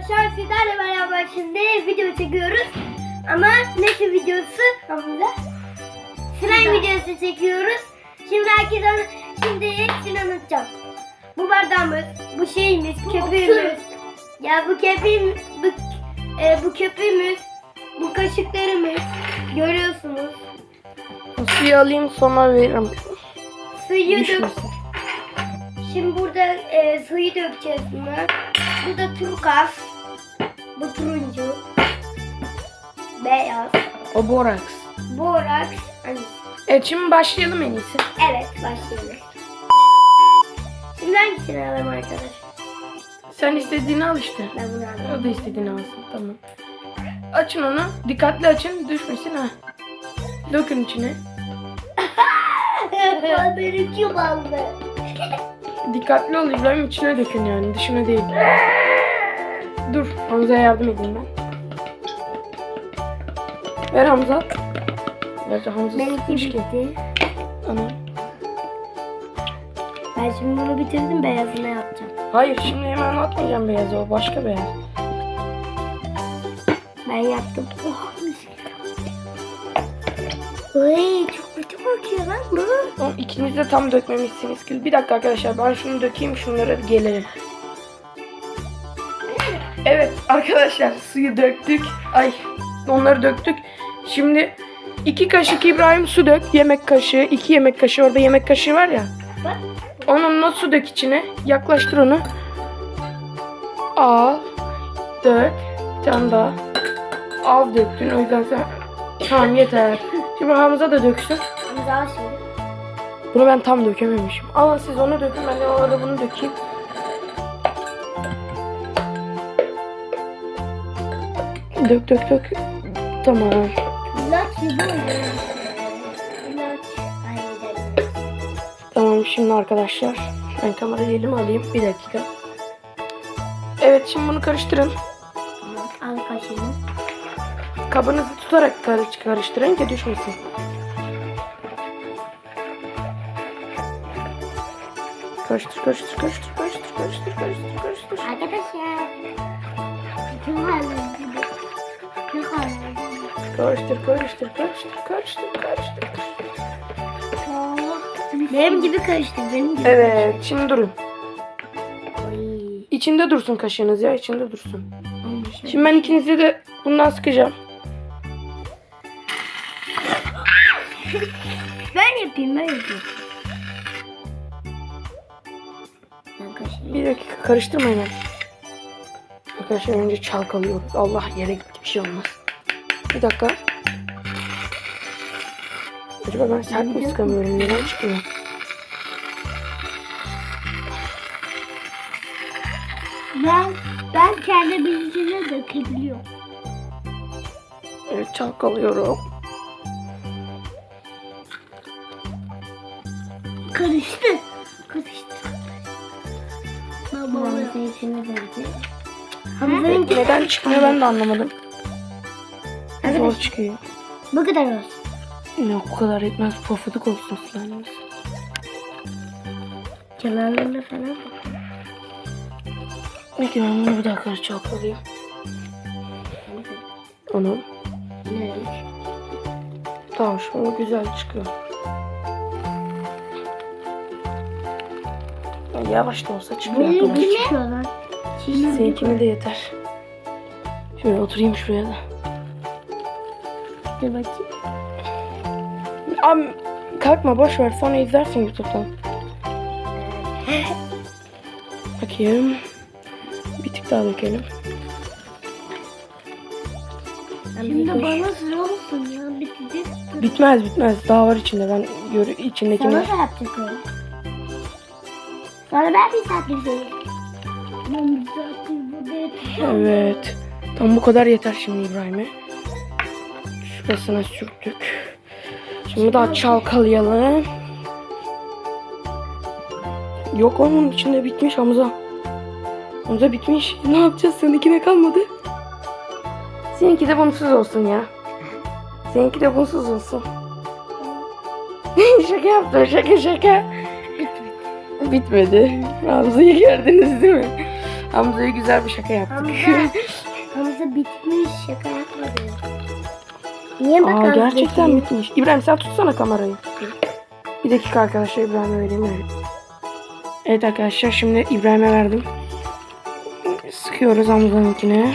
Arkadaşlar sizlerle beraber şimdi video çekiyoruz. Ama ne videosu Hamza? Slime videosu çekiyoruz. Şimdi herkes onu, şimdi hepsini anlatacağım. Bu bardağımız, bu şeyimiz, köpüğümüz. Ya bu köpüğüm, bu, e, bu köpüğümüz, bu kaşıklarımız. Görüyorsunuz. Suyu alayım sonra veririm. Suyu dök. Şimdi burada e, suyu dökeceğiz buna. Bu da turkuaz. Bu turuncu. Beyaz. O boraks. Borax. Hani, Evet şimdi başlayalım en iyisi. evet başlayalım. Şimdi hangisini alalım arkadaş? Sen istediğini al işte. Ben bunu alayım. O da istediğini alsın. Tamam. Açın onu. Dikkatli açın. Düşmesin ha. Dökün içine. Benimki ballı. Dikkatli ol İbrahim içine dökün yani dışına değil. Dur Hamza'ya yardım edeyim ben. Ver Hamza. Gerçi Hamza sıkmış ki. Ana. Ben şimdi bunu bitirdim beyazını yapacağım. Hayır şimdi hemen atmayacağım beyazı o başka beyaz. Ben yaptım. Oh. Uy, çok kötü kokuyor lan bu. O ikiniz de tam dökmemişsiniz ki. Bir dakika arkadaşlar ben şunu dökeyim şunlara gelelim. Evet arkadaşlar suyu döktük. Ay onları döktük. Şimdi iki kaşık İbrahim su dök. Yemek kaşığı, iki yemek kaşığı. Orada yemek kaşığı var ya. Onunla su dök içine. Yaklaştır onu. Al. Dök. Bir tane daha. Az döktün. O yüzden sen... Tamam yeter. Şimdi Hamza da döksün. Hamza al şimdi. Bunu ben tam dökememişim. Ama siz onu dökün ben de o arada bunu dökeyim. Dök dök dök. Tamam. Tamam şimdi arkadaşlar. Ben kamerayı elime alayım. Bir dakika. Evet şimdi bunu karıştırın. Al kaşığını. Kabınızı tutarak karış karıştırın ki düşmesin. Karıştır karıştır karıştır karıştır karıştır karıştır karıştır. Arkadaşlar. Çok Karıştır karıştır karıştır karıştır karıştır. Benim gibi karıştır. Benim gibi. Evet şimdi durun. İçinde dursun kaşığınız ya içinde dursun. Şimdi ben ikinize de bundan sıkacağım. Ben yapayım ben yapayım. Bir dakika karıştırmayın. Arkadaşlar önce çalkalıyoruz. Allah yere gitti bir şey olmaz. Bir dakika. Acaba ben sert mi sıkamıyorum? Neden çıkmıyor? Ben, ben kendi bilgine dökebiliyorum. Evet çalkalıyorum. Karıştı. Karıştı. Baba Hamza'nın içine döktü. Hamza'nın Neden çıkmıyor ben de anlamadım. Zor çıkıyor. bu kadar olsun. Yok o kadar etmez. Pofuduk olsun slime'ımız. Kenarlarına falan bak. Peki ben bunu bir dakika çalkalayayım. Onu. Ne? Tamam şu güzel çıkıyor. Ya Yavaş da olsa çıkıyor. Benim arkadaşlar. gibi. Seninkine de yeter. Şöyle oturayım şuraya da. Dur bakayım. Abi kalkma boş ver sonra izlersin YouTube'dan. Bakayım. Bir tık daha dökelim. Şimdi bana sıra olsun ya bitecek. Bitmez bitmez. Daha var içinde. Ben gör içindekini. Sana da yapacak öyle. Sonra ben bir saat izleyeyim. Ben bir saattir burada yatacağım. Evet. Tam bu kadar yeter şimdi İbrahim'e. Şurasına sürttük. Şimdi daha çalkalayalım. Yok onun içinde bitmiş Hamza. Hamza bitmiş. Ne yapacağız? Seninkine kalmadı. Seninki de bunsuz olsun ya. Seninki de bunsuz olsun. şaka yaptım şaka şaka. Bitmedi. Hamza'yı gördünüz değil mi? Hamza'ya güzel bir şaka yaptık. Hamza. Hamza bitmiş. Şaka yapmadı. Niye Aa gerçekten bitmiş. İbrahim sen tutsana kamerayı. Bir dakika arkadaşlar İbrahim'e vereyim öyle. Evet arkadaşlar şimdi İbrahim'e verdim. Sıkıyoruz Hamza'nınkine.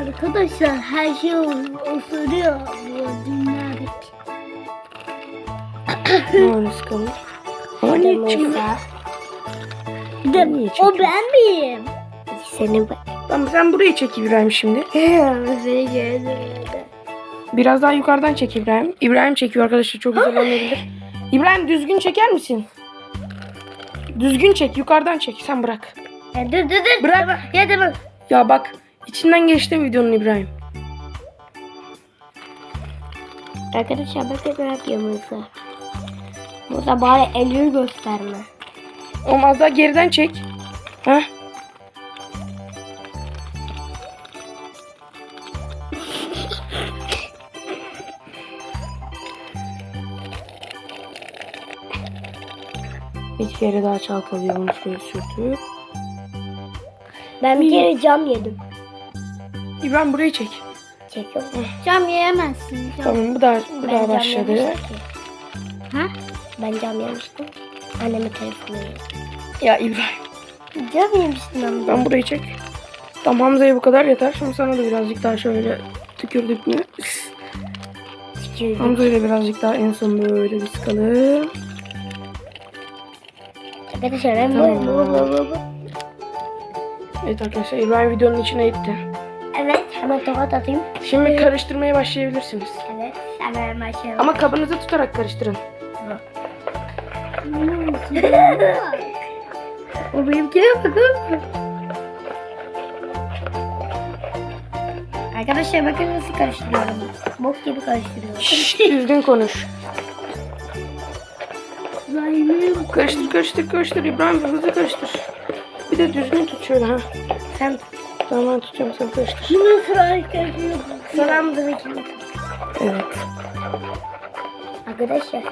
Arkadaşlar her şey osuruyor bu dünyadaki. Böyle sıkalım. Ama niye çıkmıyor? Bir de o ben miyim? Seni bak. Tamam sen burayı çek İbrahim şimdi. Gördüm. Biraz daha yukarıdan çek İbrahim. İbrahim çekiyor arkadaşlar çok güzel olmayabilir. İbrahim düzgün çeker misin? Düzgün çek yukarıdan çek sen bırak. Ya dur dur dur. Bırak. Ya tamam. Ya bak içinden geçti videonun İbrahim. Arkadaşlar bakın ne yapıyoruz. Burada bari elini gösterme. Olmaz daha geriden çek. Heh. Kere daha çalkalıyor onu şöyle sürtüp. Ben bir kere cam yedim. İbrahim burayı çek. Çekiyorum. Cam yiyemezsin. Cam. Tamam bu da bu Ben da başladı. yemiştim. Ha? Ben cam yemiştim. Annemin telefonu yedim. Ya İbrahim. Cam yemiştim ama. Ben burayı çek. Tamam Hamza'ya bu kadar yeter. Şimdi sana da birazcık daha şöyle tükürdük mü? Hamza'yı da birazcık daha en son böyle bir sıkalım. Arkadaşlar ben Tamam. bu bu bu bu. Evet arkadaşlar İbrahim videonun içine gitti. Evet hemen tokat atayım. Şimdi karıştırmaya başlayabilirsiniz. Evet hemen başlayalım. Ama kabınızı tutarak karıştırın. o benimkine bakın. Arkadaşlar bakın nasıl karıştırıyorum. Bok gibi karıştırıyorum. Şşş düzgün konuş. Zalim. Karıştır karıştır karıştır İbrahim hızlı karıştır. Bir de düzgün tut şöyle ha. Sen Tamam ben tutacağım sen karıştır. Bunu sıra karıştırıyorum. Sıramızı bekliyoruz. Evet. Arkadaşlar.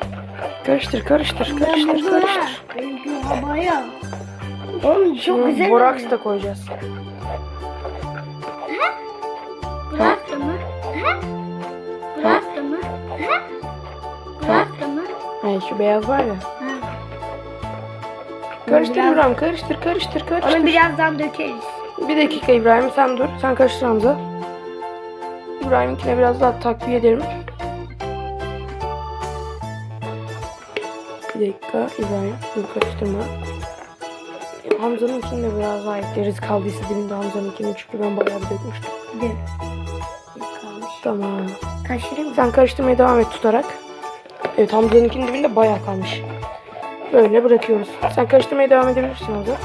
Karıştır karıştır karıştır karıştır. Benimki havaya. Oğlum çok güzel. boraks da koyacağız. Şu beyaz var ya. Karıştır Biraz- İbrahim karıştır karıştır karıştır. Onu birazdan dökeriz. Bir dakika İbrahim sen dur. Sen karıştır Hamza. İbrahim'inkine biraz daha takviye edelim. Bir dakika İbrahim dur karıştırma. Hamza'nınkini de biraz daha ekleriz kaldıysa dibinde Hamza'nınkini çünkü ben bayağı bir dökmüştüm. Dur. Kalmış. Tamam. Kaşırayım mı? Sen karıştırmaya devam et tutarak. Evet Hamza'nınkinin dibinde bayağı kalmış. Böyle bırakıyoruz. Sen karıştırmaya devam edebilirsin Hamza.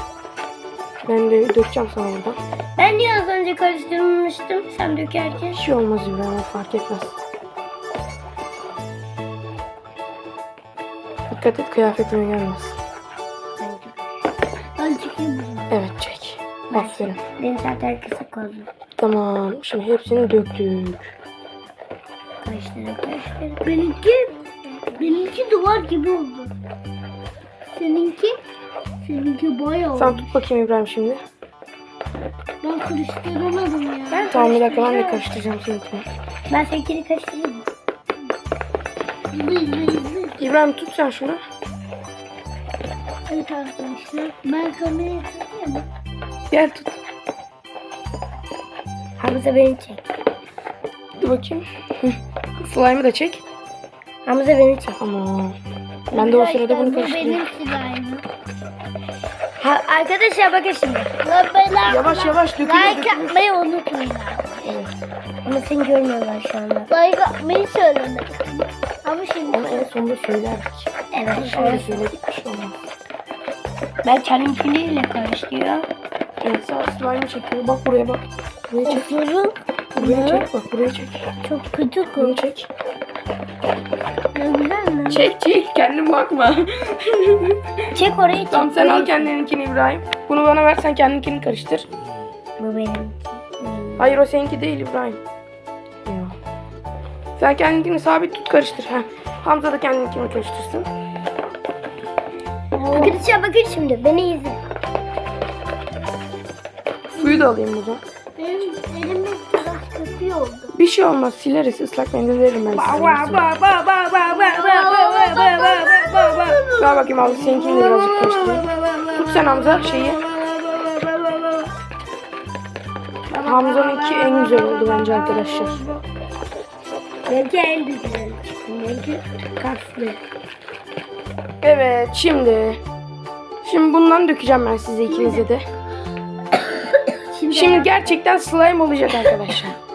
Ben de dökeceğim sana buradan. Ben niye az önce karıştırmıştım sen dökerken? Bir şey olmaz İbrahim fark etmez. Dikkat et kıyafetime gelmez. Ben çıkayım. Evet çek. Aferin. Benim zaten kısa oldu. Tamam. Şimdi hepsini döktük. Karıştırıp karıştırıp. Benimki, benimki duvar gibi oldu. Seninki, seninki bayağı Sen tut bakayım İbrahim şimdi. Ben karıştıramadım ya. Ben Tamam bir dakika ben de karıştıracağım seninkini. Ben seninkini karıştırayım mı? İbrahim tut sen şunu. Evet arkadaşlar. Ben kamerayı tutayım mı? Gel tut. Hamza beni çek. Dur bakayım. Slime'ı da çek. Hamza beni çek. Tamam. Ben de o sırada bunu karıştırıyorum. slime'ım. Ha, arkadaşlar bakın şimdi. Yavaş yavaş dökülüyor Like dökülüyor. atmayı unutmayın. Evet. Ama seni görmüyorlar şu anda. Like atmayı söyledim. Ama şimdi. Onu en sonunda söylerdik. Evet. Şöyle söyledik bir şey olmaz. Ben kendimkiniyle karıştırıyorum. Evet sağ slime'ı çekiyor. Bak buraya bak. Buraya çek. Osuruk. Buraya çek bak buraya çek. Çok kötü Bunu kokuyor. çek. Güzel mi? Çek çek kendin bakma. Çek orayı çek. tamam sen al kendininkini İbrahim. Bunu bana ver sen kendininkini karıştır. Bu benim. Hayır o seninki değil İbrahim. Ya. Sen kendininkini sabit tut karıştır. Heh. Hamza da kendininkini karıştırsın. Arkadaşlar bakın şimdi beni izle. Suyu da alayım buradan. Benim elimin köpüğü oldu. Bir şey olmaz sileriz ıslak mendil veririm ben size. Ver bakayım abi seninkini de birazcık karıştırayım. Tut sen Hamza şeyi. Hamza'nınki en güzel oldu bence arkadaşlar. Benimki en güzel. Benimki kaslı. Evet şimdi. Şimdi bundan dökeceğim ben size ikinize de. Şimdi gerçekten slime olacak arkadaşlar.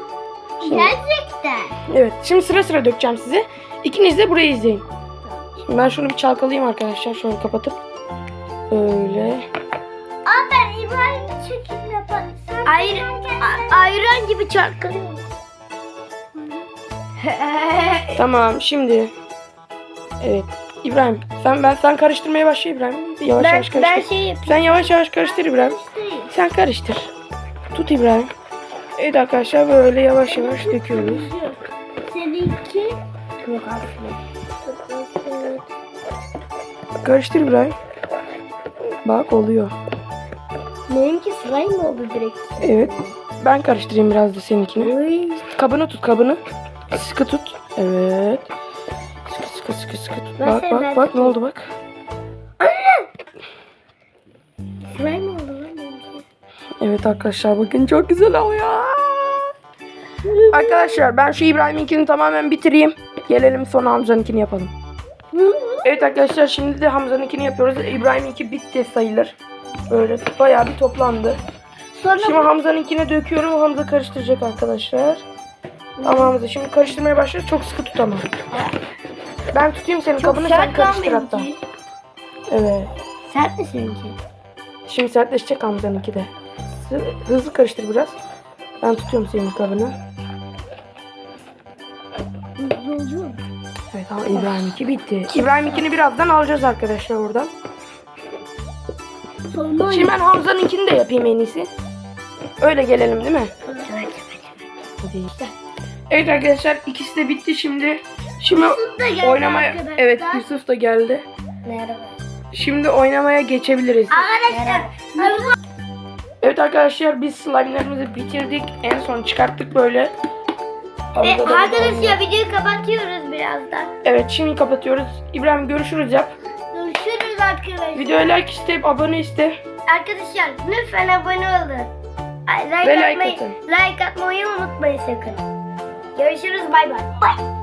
Gerçekten. evet şimdi sıra sıra dökeceğim size. İkiniz de burayı izleyin. Şimdi ben şunu bir çalkalayayım arkadaşlar şöyle kapatıp. Öyle. Aa ben İbrahim'i çekim yaparım. Ayr ayran gibi çarpılıyor. Tamam şimdi. Evet. İbrahim sen ben sen karıştırmaya başla İbrahim. Yavaş ben, yavaş karıştır. ben şey yapayım. Sen yavaş yavaş karıştır İbrahim. Sen karıştır. Tut İbrahim. Evet arkadaşlar böyle yavaş yavaş döküyoruz. Seninki çok hafif. Karıştır İbrahim. Bak oluyor. Benimki slime mi oldu direkt? Evet. Ben karıştırayım biraz da seninkini. Uy. Kabını tut kabını. Sıkı tut. Evet. Sıkı sıkı sıkı sıkı tut. Bak bak bak ne oldu bak. Evet arkadaşlar bakın çok güzel oluyor. Arkadaşlar ben şu İbrahim'inkini tamamen bitireyim. Gelelim sonra Hamza'nınkini yapalım. Evet arkadaşlar şimdi de Hamza'nınkini yapıyoruz. İbrahim'inki bitti sayılır. Böyle bayağı bir toplandı. Sonra Şimdi Hamza'nınkine döküyorum. Hamza karıştıracak arkadaşlar. Ama Hamza şimdi karıştırmaya başladı. Çok sıkı tut ama. Ben tutayım senin kabını sen karıştır hatta. Evet. Sert mi seninki? Şimdi sertleşecek Hamza'nınki de. Hı- Hızlı karıştır biraz. Ben tutuyorum senin kabını. Hızlı oluyor mu? Evet ama İbrahim'inki bitti. İbrahim'inkini birazdan alacağız arkadaşlar oradan. Şimdi ben Hamza'nınkini de yapayım en iyisi. Öyle gelelim değil mi? Evet. Hadi. Evet arkadaşlar ikisi de bitti şimdi. Şimdi Yusuf da geldi oynamaya arkadaşlar. evet Yusuf da geldi. Merhaba. Şimdi oynamaya geçebiliriz. Arkadaşlar. Evet arkadaşlar biz slime'larımızı bitirdik. En son çıkarttık böyle. Ve da arkadaşlar videoyu kapatıyoruz birazdan. Evet şimdi kapatıyoruz. İbrahim görüşürüz yap. Görüşürüz arkadaşlar. Videoya like iste, abone iste. Arkadaşlar lütfen abone olun. Ay, Like Ve like atmayı, atın. like atmayı unutmayın sakın. Görüşürüz bay bay. Bay.